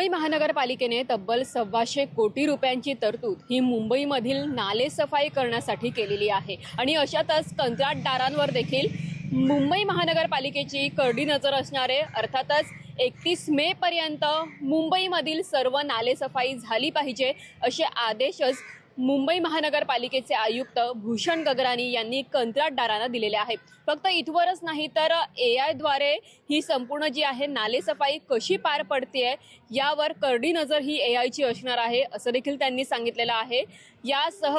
मुंबई महानगरपालिकेने तब्बल सव्वाशे कोटी रुपयांची तरतूद ही मुंबईमधील नाले सफाई करण्यासाठी केलेली आहे. आणि अशातच कंत्राटदारांवर देखील मुंबई महानगरपालिकेची करडी नजर असणारे अर्थातच एकतीस मे पर्यंत मुंबईमधील सर्व नाले सफाई झाली पाहिजे असे आदेशच मुंबई महानगरपालिकेचे आयुक्त भूषण गगरानी यांनी कंत्राटदारांना दिलेले आहेत फक्त इथवरच नाही तर ए आयद्वारे ही संपूर्ण जी आहे नालेसफाई कशी पार पडते यावर करडी नजर ही ए आयची असणार आहे असं देखील त्यांनी सांगितलेलं आहे. यासह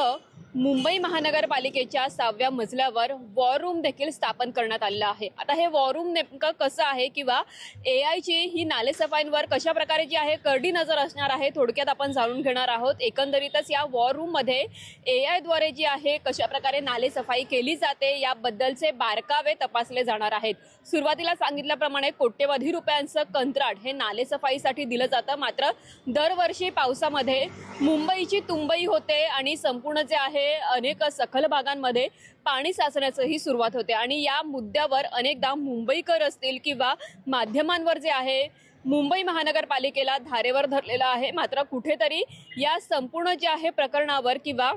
मुंबई महानगरपालिकेच्या सहाव्या मजल्यावर वॉर रूम देखील स्थापन करण्यात आलेलं आहे. आता हे वॉर रूम नेमकं कसं आहे किंवा ए आयची ही नालेसफाईंवर कशा प्रकारे जी आहे करडी नजर असणार आहे थोडक्यात आपण जाणून घेणार आहोत. एकंदरीतच या वॉर रूममध्ये ए आयद्वारे जी आहे कशा प्रकारे नालेसफाई केली जाते याबद्दलचे बारकावे तपासले जाणार आहेत. सुरुवातीला सांगितल्याप्रमाणे कोट्यवधी रुपयांचं कंत्राट हे नालेसफाईसाठी दिलं जातं. मात्र दरवर्षी पावसामध्ये मुंबईची तुंबई होते आणि संपूर्ण जे आहे अनेक सखल भागांमध्ये पाणी साचण्याचंही सुरुवात होते. आणि या मुद्द्यावर अनेकदा मुंबईकर असतील किंवा माध्यमांवर जे आहे मुंबई महानगरपालिकेला धारेवर धरलेलं आहे. मात्र कुठेतरी या संपूर्ण जे आहे प्रकरणावर किंवा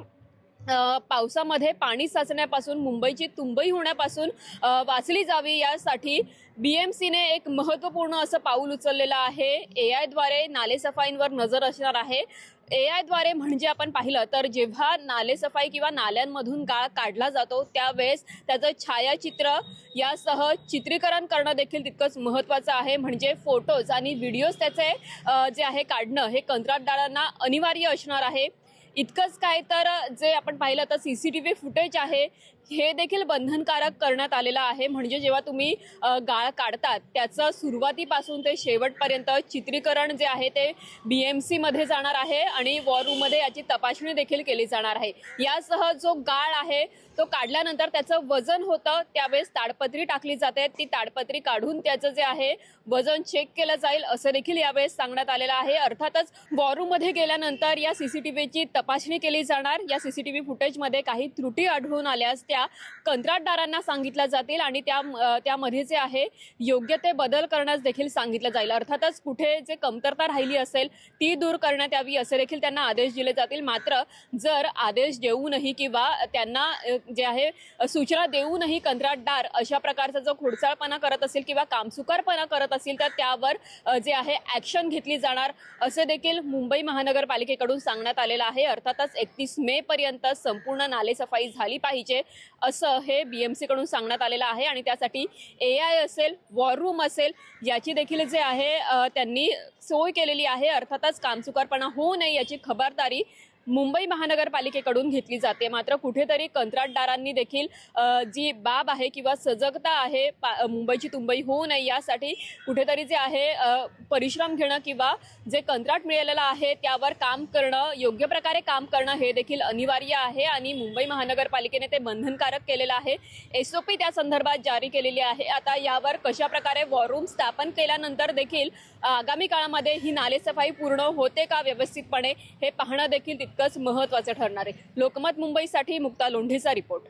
पावसामध्ये पाणी साचण्यापासून मुंबईची तुंबई होण्यापासून वाचली जावी यासाठी बी एम सीने एक महत्त्वपूर्ण असं पाऊल उचललेलं आहे. ए आयद्वारे नालेसफाईंवर नजर असणार आहे. ए आयद्वारे म्हणजे आपण पाहिलं तर जेव्हा नालेसफाई किंवा नाल्यांमधून गाळ काढला जातो त्यावेळेस त्याचं छायाचित्र यासह चित्रीकरण करणं देखील तितकंच महत्त्वाचं आहे. म्हणजे फोटोज आणि व्हिडिओज त्याचे जे आहे काढणं हे कंत्राटदारांना अनिवार्य असणार आहे. इतकंच काय तर जे आपण पाहिलं तर C C T V footage आहे हे देखील बंधनकारक करण्यात आलेलं आहे. म्हणजे जेव्हा तुम्ही गाळ काढतात त्याचं सुरुवातीपासून ते शेवटपर्यंत चित्रीकरण जे आहे ते बी एम सीमध्ये जाणार आहे आणि वॉर रूममध्ये याची तपासणी देखील केली जाणार आहे. यासह जो गाळ आहे तो काढल्यानंतर त्याचं वजन होतं त्यावेळेस ताडपत्री टाकली जाते. ती ताडपत्री काढून त्याचं जे आहे वजन चेक केलं जाईल असं देखील यावेळेस सांगण्यात आलेलं आहे. अर्थातच वॉरूममध्ये गेल्यानंतर या सीसीटीव्हीची तपासणी केली जाणार. या सीसीटीव्ही फुटेजमध्ये काही त्रुटी आढळून आल्यास त्या कंत्राटदारांना सांगितल्या जातील आणि त्या त्यामध्ये जे आहे योग्य ते बदल करण्यास देखील सांगितलं जाईल. अर्थातच कुठे जे कमतरता राहिली असेल ती दूर करण्यात यावी असे देखील त्यांना आदेश दिले जातील. मात्र जर आदेश देऊनही किंवा त्यांना जे आहे सूचना देऊनही कंत्राटदार अशा प्रकारचा जो खोडसाळपणा करत असेल किंवा कामसुकारपणा करत असेल तर त्यावर जे आहे ॲक्शन घेतली जाणार असे देखील मुंबई महानगरपालिकेकडून सांगण्यात आलेलं आहे. अर्थातच एकतीस मे पर्यंत संपूर्ण नालेसफाई झाली पाहिजे असं हे बी एम सीकडून सांगण्यात आलेलं आहे. आणि त्यासाठी ए आय असेल वॉर रूम असेल याची देखील जे आहे त्यांनी सोय केलेली आहे. अर्थातच कामचुकारपणा होऊ नये याची खबरदारी मुंबई महानगरपालिकेकडून घेतली जाते. मात्र कुठेतरी कंत्राटदारांनी देखील जी बाब आहे किंवा सजगता आहे पा मुंबईची तुंबई होऊ नये यासाठी कुठेतरी जे आहे परिश्रम घेणं किंवा जे कंत्राट मिळालेलं आहे त्यावर काम करणं योग्य प्रकारे काम करणं हे देखील अनिवार्य आहे आणि मुंबई महानगरपालिकेने ते बंधनकारक केलेलं आहे. एस ओ पी त्या संदर्भात जारी केलेली आहे. आता यावर कशा प्रकारे वॉररूम स्थापन केल्यानंतर देखील आगामी काळामध्ये ही नालेसफाई पूर्ण होते का व्यवस्थितपणे हे पाहणं देखील तितकंच महत्त्वाचं ठरणार आहे. लोकमत मुंबईसाठी मुक्ता लोंढेचा रिपोर्ट.